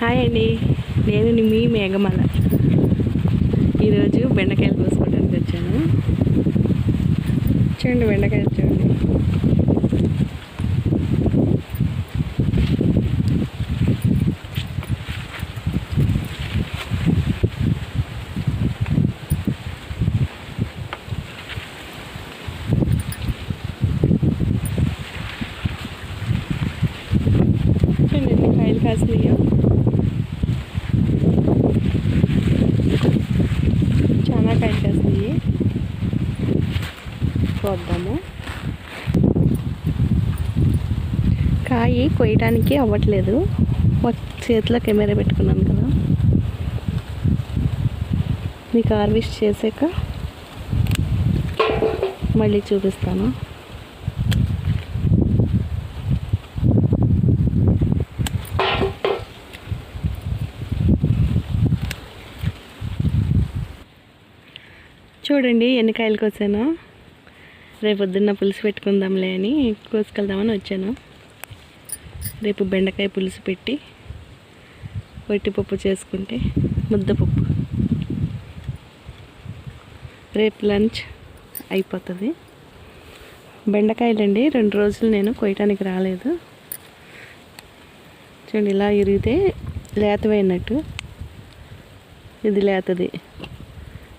Hi అండి. నేను మీ మేఘమల. ఈరోజు బెండకాయలు కోసుకోవడానికి వచ్చాను. చూడండి బెండకాయలు చూడండి. చూడండి ఎన్ని కాయలు కాసినాయో చాలా కాయలు కాసినాయి చూద్దాము కాయి కొయ్యడానికి అవ్వట్లేదు. చేతిలో కెమెరా పెట్టుకున్నాను కదా. మీకు హార్వెస్ట్ చేసాక మళ్ళీ చూపిస్తాను. చూడండి ఎన్ని కాయలు కోసాను రేపు పొద్దున్న పులుసు పెట్టుకుందాంలే అని కోసుకెళ్దామని వచ్చాను. రేపు బెండకాయ పులుసు పెట్టి వట్టిపప్పు చేసుకుంటే ముద్దపప్పు రేపు లంచ్ అయిపోతుంది. బెండకాయలండి రెండు రోజులు నేను కొయ్యటానికి రాలేదు. చూడండి ఇలా ఇరిగితే లేతమైనట్టు ఇది లేతది.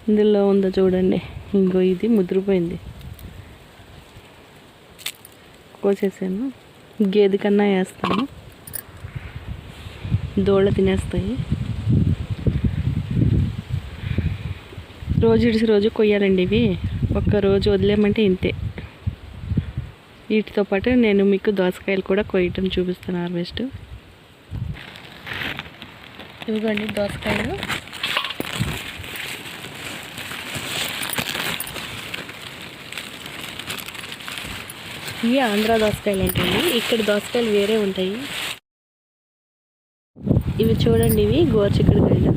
ఇందులో ఉందో చూడండి ఇంకో ఇది ముద్రపోయింది. తక్కువ చేసాను గేదె కన్నా వేస్తాను. దోళ్ళ తినేస్తాయి. రోజు ఇడిసి రోజు కొయ్యాలండి ఇవి. ఒక్క రోజు వదిలేమంటే ఇంతే. వీటితో పాటు నేను మీకు దోసకాయలు కూడా కొయ్యటం చూపిస్తాను హార్వెస్ట్. ఇవిగోండి దోసకాయలు. ఇవి ఆంధ్ర దోసకాయలు ఏంటండి? ఇక్కడ దోసకాయలు వేరే ఉంటాయి. ఇవి చూడండి ఇవి గోర్చిక్కడికాయలు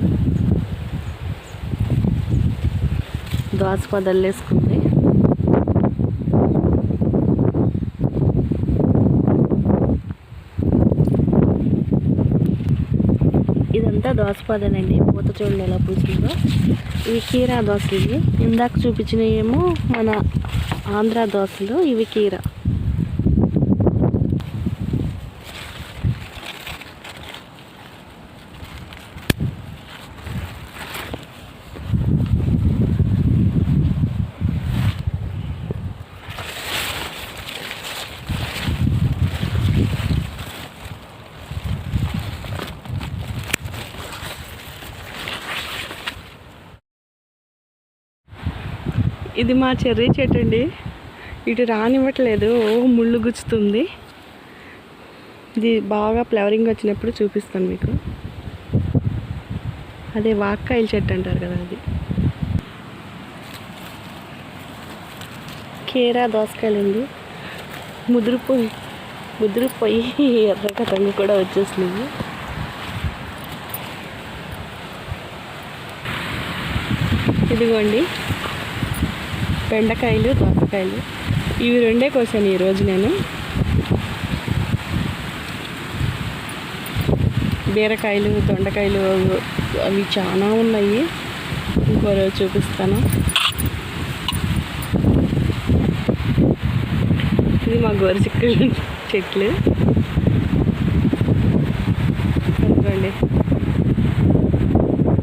దోస పదలు వేసుకుంది. ఇదంతా దోసపాదనండి పూత చూడండి ఎలా పూసిందో. ఇవి కీరా దోశలు ఇవి. ఇందాక చూపించినవి ఏమో మన ఆంధ్ర దోశలు ఇవి కీరా. ఇది మా చెర్రీ చెట్టు అండి. ఇటు రానివ్వట్లేదు. ముళ్ళు గుచ్చుతుంది. ఇది బాగా ఫ్లవరింగ్ వచ్చినప్పుడు చూపిస్తాను మీకు. అదే వాక్కాయల చెట్టు అంటారు కదా అది. కేరా దోసకాయలండి ముదిరిపోయి ముదిరిపోయి ఎర్రగా రంగు కూడా వచ్చేసినాయి. ఇదిగోండి. బెండకాయలు దోసకాయలు. ఇవి రెండే కోసాను ఈరోజు నేను. బీరకాయలు దొండకాయలు అవి చాలా ఉన్నాయి. ఇంకో రోజు చూపిస్తాను. ఇది మా గోరచిక్కలు చెట్లు. ఇదిగోండి.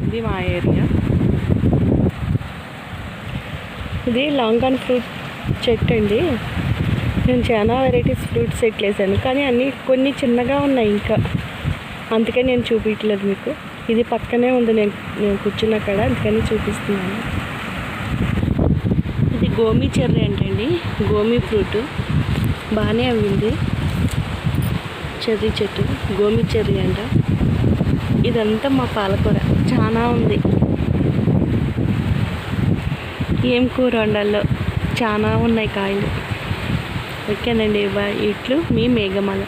ఇది మా ఏరియా. ఇది లాంగాన్ ఫ్రూట్ చెట్టు అండి. నేను చాలా వెరైటీస్ ఫ్రూట్స్ చెట్లు వేసాను కానీ అన్నీ కొన్ని చిన్నగా ఉన్నాయి ఇంకా. అందుకే నేను చూపించలేదు మీకు. ఇది పక్కనే ఉంది నేను నేను కూర్చున్న కాడ అందుకని చూపిస్తున్నాను. ఇది గోమీ చెర్రీ అంటండి. గోమీ ఫ్రూట్. బాగానే అవ్వింది చెర్రీ చెట్టు. గోమీ చెర్రీ అంట. ఇదంతా మా పాలకూర. చాలా ఉంది. ఏం కూర వండాలో చాలా ఉన్నాయి కాయలు. ఓకేనండి బాయ్ ఇట్లు మీ మేఘమాల.